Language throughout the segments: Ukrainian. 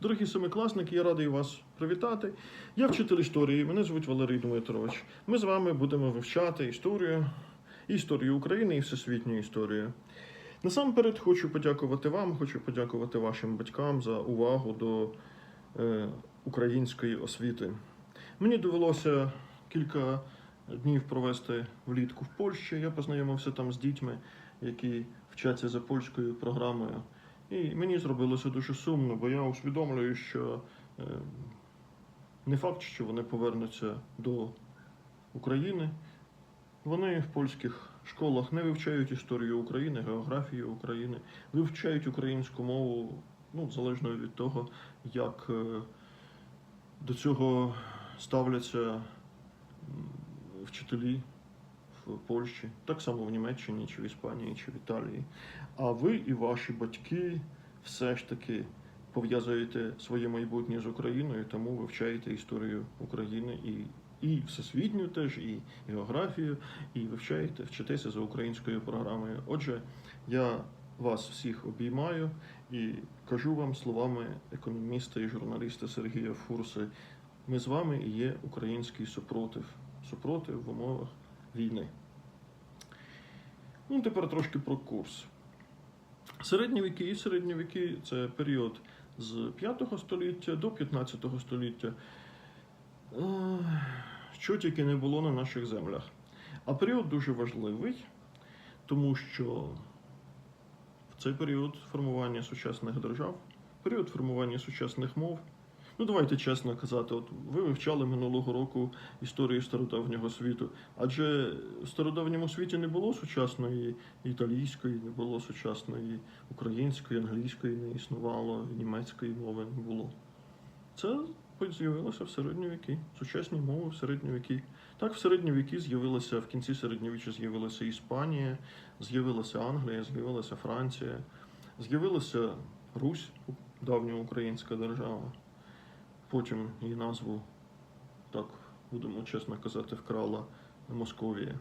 Дорогі семикласники, я радий вас привітати. Я вчитель історії, мене звуть Валерій Дмитрович. Ми з вами будемо вивчати історію, історію України і всесвітню історію. Насамперед хочу подякувати вам, хочу подякувати вашим батькам за увагу до е, української освіти. Мені довелося кілька днів провести влітку в Польщі. Я познайомився там з дітьми, які вчаться за польською програмою. І мені зробилося дуже сумно, бо я усвідомлюю, що е, не факт, що вони повернуться до України. Вони в польських школах не вивчають історію України, географію України, вивчають українську мову, ну, залежно від того, як е, до цього ставляться вчителі в Польщі, так само в Німеччині, чи в Іспанії, чи в Італії. А ви і ваші батьки все ж таки пов'язуєте своє майбутнє з Україною, тому вивчаєте історію України і, і всесвітню теж, і географію, і вивчаєте, вчитеся за українською програмою. Отже, я вас всіх обіймаю і кажу вам словами економіста і журналіста Сергія Фурси. Ми з вами і є український супротив. Супротив в умовах війни. Ну, тепер трошки про курс. Середні віки і середні віки це період з 5 століття до 15 століття. Е, Що тільки не було на наших землях. А період дуже важливий, тому що в цей період формування сучасних держав, період формування сучасних мов. Ну, давайте чесно казати, от ви вивчали минулого року історію стародавнього світу. Адже в стародавньому світі не було сучасної італійської, не було сучасної української, англійської не існувало, німецької мови не було. Це з'явилося в середні віки, сучасні мови в середні віки. Так, в середні віки з'явилася в кінці середньовіччя з'явилася Іспанія, з'явилася Англія, з'явилася Франція, з'явилася Русь, давня українська держава. Потім її назву, так будемо чесно казати, вкрала Московія.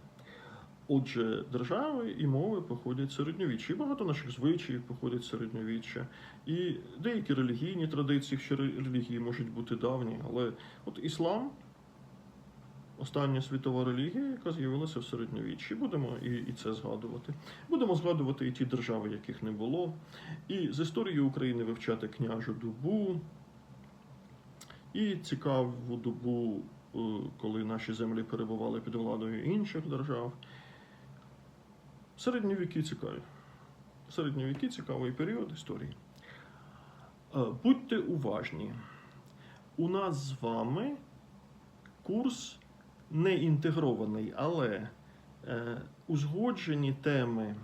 Отже, держави і мови походять середньовіччя. І багато наших звичаїв походять середньовіччя. І деякі релігійні традиції, ще релігії можуть бути давні, але от іслам остання світова релігія, яка з'явилася в середньовіччі. Будемо і, і це згадувати. Будемо згадувати і ті держави, яких не було. І з історії України вивчати княжу добу. І цікаву добу, е, коли наші землі перебували під владою інших держав. Середні віки цікаві. Середні віки цікавий період історії. Е, Будьте уважні. У нас з вами курс не інтегрований, але е, узгоджені теми.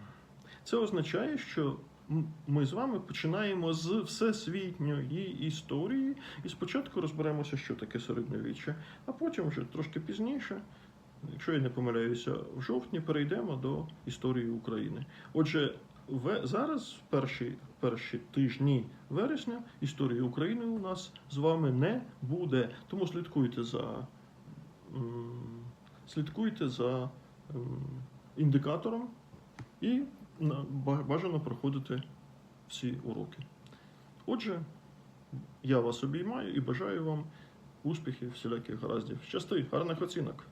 Це означає, що ми з вами починаємо з всесвітньої історії і спочатку розберемося, що таке середньовіччя, а потім вже трошки пізніше, якщо я не помиляюся, в жовтні перейдемо до історії України. Отже, в, зараз, перші, перші тижні вересня, історії України у нас з вами не буде. Тому слідкуйте за, слідкуйте за індикатором і бажано проходити всі уроки. Отже, я вас обіймаю і бажаю вам успіхів, всіляких гараздів. Щасти, гарних оцінок!